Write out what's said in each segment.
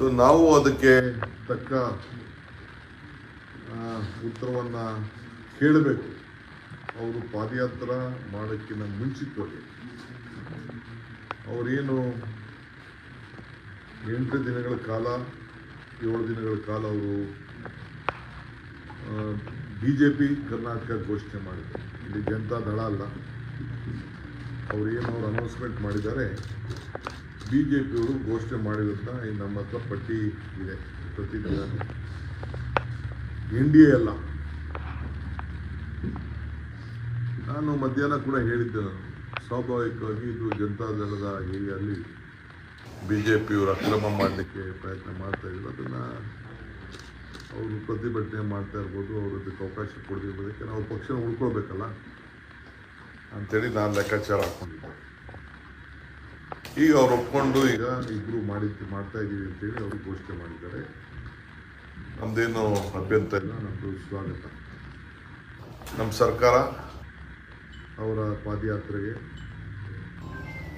So ನಾವು ಅದಕ್ಕೆ ತಕ್ಕ ಉತ್ತರವನ್ನು ಕೇಳಬೇಕು. ಅವರು ಪಾದಯಾತ್ರ ಮಾಡೋಕ್ಕಿಂತ ಮುಂಚಿತವಾಗಿ. ಅವರೇನು ಎಂಟು ದಿನಗಳ ಕಾಲ, ಏಳು ದಿನಗಳ ಕಾಲ ಅವರು ಬಿ ಜೆ ಪಿ ಕರ್ನಾಟಕ ಘೋಷಣೆ ಮಾಡಿದರು. ಇಲ್ಲಿ ಜನತಾ ದಳ ಅಲ್ಲ. ಅವರೇನು ಅವ್ರು ಅನೌನ್ಸ್ಮೆಂಟ್ ಮಾಡಿದ್ದಾರೆ. ಬಿ ಜೆ ಪಿಯವರು ಘೋಷಣೆ ಮಾಡಿದಂಥ ಈ ನಮ್ಮ ಹತ್ರ ಪಟ್ಟಿ ಇದೆ ಪ್ರತಿದಿನ ಎನ್ ಡಿ ಎ ಅಲ್ಲ. ನಾನು ಮಧ್ಯಾಹ್ನ ಕೂಡ ಹೇಳಿದ್ದೆ ನಾನು. ಸ್ವಾಭಾವಿಕವಾಗಿ ಇದು ಜನತಾದಳದ ಏರಿಯಾದಲ್ಲಿ ಬಿ ಜೆ ಪಿಯವರು ಅಕ್ರಮ ಮಾಡಲಿಕ್ಕೆ ಪ್ರಯತ್ನ ಮಾಡ್ತಾ ಇದ್ರು. ಅದನ್ನು ಅವರು ಪ್ರತಿಭಟನೆ ಮಾಡ್ತಾ ಇರ್ಬೋದು, ಅವರು ಅದಕ್ಕೆ ಅವಕಾಶ ಕೊಡದಿರ್ಬೋದಕ್ಕೆ ನಾವು ಪಕ್ಷ ಉಳ್ಕೊಳ್ಬೇಕಲ್ಲ. ಅಂತೇಳಿ ನಾನು ಲೆಕ್ಕಾಚಾರ ಹಾಕ್ಕೊಂಡಿದ್ದೆ ಈಗ ಅವ್ರು ಒಪ್ಕೊಂಡು ಈಗ ಇಬ್ಬರು ಮಾಡಿದ್ದು ಮಾಡ್ತಾ ಇದ್ದೀವಿ ಅಂತೇಳಿ ಅವರು ಘೋಷಣೆ ಮಾಡಿದ್ದಾರೆ. ನಮ್ಮದೇನು ಅಭ್ಯಂತರ ಇಲ್ಲ ನಮ್ಮದು ಸ್ವಾಗತ. ನಮ್ಮ ಸರ್ಕಾರ ಅವರ ಪಾದಯಾತ್ರೆಗೆ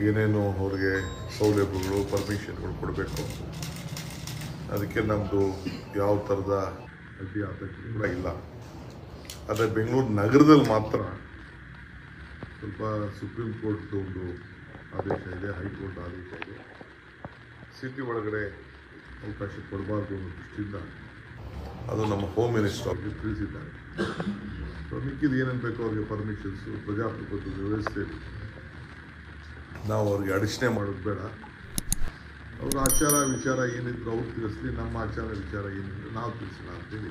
ಏನೇನು ಅವ್ರಿಗೆ ಸೌಲಭ್ಯಗಳು ಪರ್ಮಿಷನ್ಗಳು ಕೊಡಬೇಕು. ಅದಕ್ಕೆ ನಮ್ಮದು ಯಾವ ಥರದ ಅಡ್ಡಿ ಕೂಡ ಇಲ್ಲ. ಆದರೆ ಬೆಂಗಳೂರು ನಗರದಲ್ಲಿ ಮಾತ್ರ ಸ್ವಲ್ಪ ಸುಪ್ರೀಂ ಕೋರ್ಟ್ ಒಂದು ಆದೇಶ ಇದೆ ಹೈಕೋರ್ಟ್ ಆದೇಶ ಇದೆ. ಸಿಟಿ ಒಳಗಡೆ ಅವಕಾಶ ಕೊಡಬಾರ್ದು ಅನ್ನೋ ದೃಷ್ಟಿಯಿಂದ ಅದು ನಮ್ಮ ಹೋಮ್ ಮಿನಿಸ್ಟರ್ ಅವ್ರಿಗೆ ತಿಳಿಸಿದ್ದಾರೆ. ಮಿಕ್ಕಿದ ಏನೇನು ಬೇಕೋ ಅವ್ರಿಗೆ ಪರ್ಮಿಷನ್ಸು ಪ್ರಜಾಪ್ರಭುತ್ವದ ವ್ಯವಸ್ಥೆ. ನಾವು ಅವ್ರಿಗೆ ಅಡಚಣೆ ಮಾಡೋದು ಬೇಡ. ಅವ್ರ ಆಚಾರ ವಿಚಾರ ಏನಿದ್ರು ಅವ್ರು ತಿಳಿಸ್ಲಿ ನಮ್ಮ ಆಚಾರ ವಿಚಾರ ಏನಿದ್ರು ನಾವು ತಿಳಿಸೋಣ ಅಂತೇಳಿ